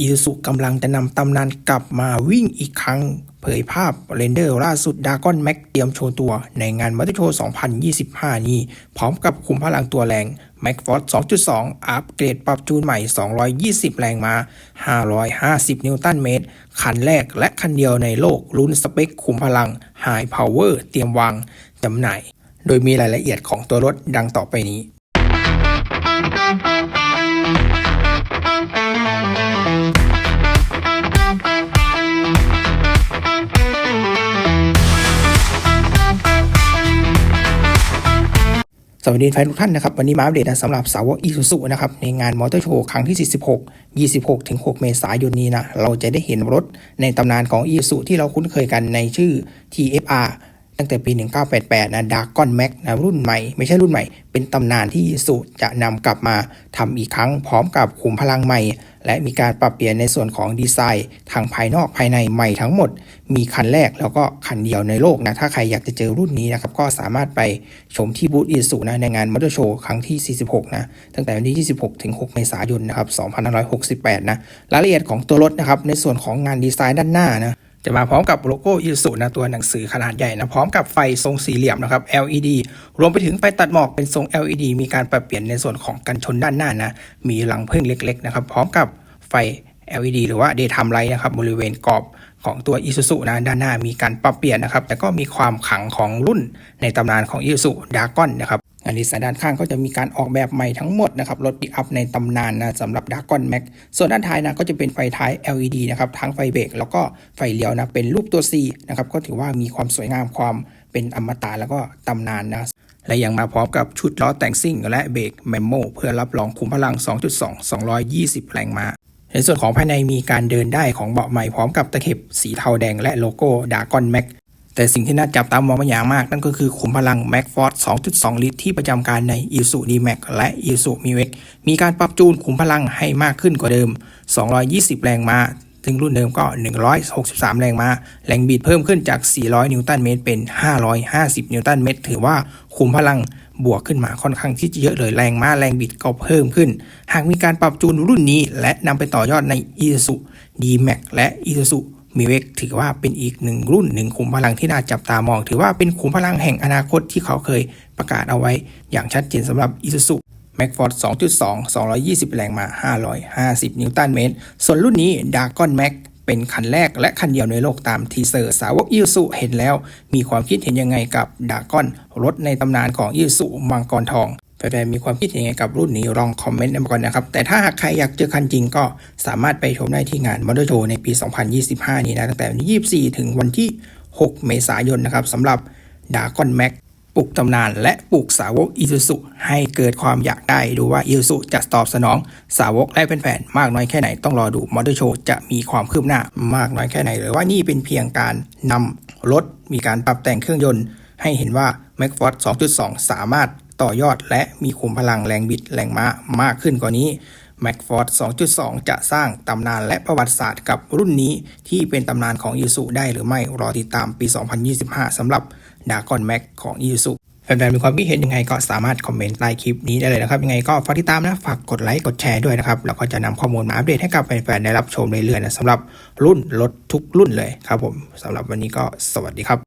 อีซูกำลังจะนำตำนานกลับมาวิ่งอีกครั้ง เผยภาพเรนเดอร์ล่าสุดดากอนแม็กเตรียมโชว์ตัวในงานมอเตอร์โชว์ 2025 นี้ พร้อมกับคุมพลังตัวแรง m a c f o r 2.2 อัปเกรดปรับจูนใหม่ 220 แรงมา 550 นิวตันเมตร คันแรกและคันเดียวในโลกรุ่นสเปคคุมพลัง High Power เตรียมวางจำหน่าย โดยมีรายละเอียดของตัวรถดังต่อไปนี้ สวัสดีแฟนทุกท่านนะครับ วันนี้มาอัปเดตนะสำหรับสาวกอีซูซุนะครับ ในงานมอเตอร์โชว์ครั้งที่ 46 26 ถึง 6 เมษายนนี้นะ เราจะได้เห็นรถในตำนานของอีซูซุที่เราคุ้นเคยกันในชื่อ TFR ตั้งแต่ปี 1988 นะดากอนแม็กนะรุ่นใหม่ ไม่ใช่รุ่นใหม่ เป็นตำนานที่อีซูจะนำกลับมาทำอีกครั้งพร้อมกับขุมพลังใหม่ และมีการปรับเปลี่ยนในส่วนของดีไซน์ทางภายนอกภายในใหม่ทั้งหมด มีคันแรกแล้วก็คันเดียวในโลกนะ ถ้าใครอยากจะเจอรุ่นนี้นะครับ ก็สามารถไปชมที่บูธอีซูนะในงานมอเตอร์โชว์ครั้งที่ 46 นะ ตั้งแต่วันที่ 26 ถึง 6 เมษายนนะครับ 2568 นะ รายละเอียดของตัวรถนะครับในส่วนของงานดีไซน์ด้านหน้านะ จะมาพร้อมกับโลโก้ยูสุนะตัวหนังสือขนาดใหญ่นะพร้อมกับไฟทรงสี่เหลี่ยมนะครับ LED รวมไปถึงไฟตัดหมอกเป็นทรง LED มีการปรับเปลี่ยนในส่วนของกันชนด้านหน้านะมีหลังพึ่งเล็ก ๆ นะครับ พร้อมกับไฟ LED หรือว่า Daytime Light นะครับบริเวณกรอบของตัว Isuzu นะด้านหน้ามีการปรับเปลี่ยนนะครับ แต่ก็มีความขลังของรุ่นในตำนานของ Isuzu Dragon นะครับ อันนี้สายด้านข้างก็จะมีการออกแบบใหม่ทั้งหมดนะครับรถปิกอัพในตำนานนะสำหรับ Dragon Max ส่วนด้านท้ายนะก็จะเป็นไฟท้าย LED นะครับทั้งไฟเบรกแล้วก็ไฟเลี้ยวนะเป็นรูปตัว C นะครับก็ถือว่ามีความสวยงามความเป็นอมตะแล้วก็ตำนานนะและยังมาพร้อมกับชุดล้อแต่งซิ่งและเบรกแมมโมเพื่อรับรองคุมพลัง 2.2 220 แรงม้าในส่วนของภายในมีการเดินได้ของเบาะใหม่พร้อมกับตะเข็บสีเทาแดงและโลโก้ดากอนแม็ก แต่สิ่งที่น่าจับตามองเป็นอย่างมาก นั่นก็คือขุมพลัง m a c f o r 2.2 ลิตรที่ประจำการใน i s u d m a x และ i s u m i w e x มีการปรับจูนขุมพลังให้มากขึ้นกว่าเดิม 220 แรงม้าซึ่งรุ่นเดิมก็ 163 แรงม้า แรงบิดเพิ่มขึ้นจาก 400 นิวตันเมตรเป็น 550 นิวตันเมตร ถือว่าขุมพลังบวกขึ้นมาค่อนข้างที่จะเยอะเลยแรงม้าแรงบิดก็เพิ่มขึ้น หากมีการปรับจูนรุ่นนี้ และนำไปต่อยอดใน Isuzu D-Max และ Isuzu มีเวกถือว่าเป็นอีกหนึ่งรุ่นหนึ่งขุมพลังที่น่าจับตามอง ถือว่าเป็นขุมพลังแห่งอนาคตที่เขาเคยประกาศเอาไว้ อย่างชัดเจนสำหรับ Isuzu m a c f o r 2.2 220 แรงม้า550 นิวตันเมตร ส่วนรุ่นนี้ Dragon Max เป็นคันแรกและคันเดียวในโลกตามทีเซอร์สาวกอิซูเห็นแล้ว มีความคิดเห็นยังไงกับดากอน รถในตำนานของอิซูมังกรทอง แฟนๆมีความคิดเห็นยังไงกับรุ่นนี้ลองคอมเมนต์มาก่อนนะครับ แต่ถ้าหากใครอยากเจอคันจริงก็สามารถไปชมได้ที่งานมอเตอร์โชว์ในปี 2025 นี้นะตั้งแต่วันที่24 ถึงวันที่ 6 เมษายนนะครับสำหรับดากอนแม็กปลุกตำนานและปลุกสาวกอีซูซุให้เกิดความอยากได้ดูว่าอีซูซุจะตอบสนองสาวกและแฟนๆมากน้อยแค่ไหนต้องรอดูมอเตอร์โชว์จะมีความคืบหน้ามากน้อยแค่ไหน หรือว่านี่เป็นเพียงการนำรถมีการปรับแต่งเครื่องยนต์ ให้เห็นว่า m a c f o r 2.2 สามารถ ต่อยอดและมีขุมพลังแรงบิดแรงม้ามากขึ้นกว่านี้ Mac Ford 2.2 จะสร้างตำนานและประวัติศาสตร์กับรุ่นนี้ที่เป็นตำนานของ i s u ได้หรือไม่รอติดตามปี 2025สำหรับ d a g o n Max ของ i s u แฟนๆมีความคิดเห็นยังไงก็สามารถคอมเมนต์ใต้คลิปนี้ได้เลยนะครับ ยังไงก็ฝากติดตามนะ ฝากกดไลค์กดแชร์ด้วยนะครับ แล้วก็จะนำข้อมูลมาอัปเดตให้กับแฟนๆได้รับชมเรื่อยๆนะสำหรับรุ่นรถทุกรุ่นเลยครับผมสำหรับวันนี้ก็สวัสดีครับ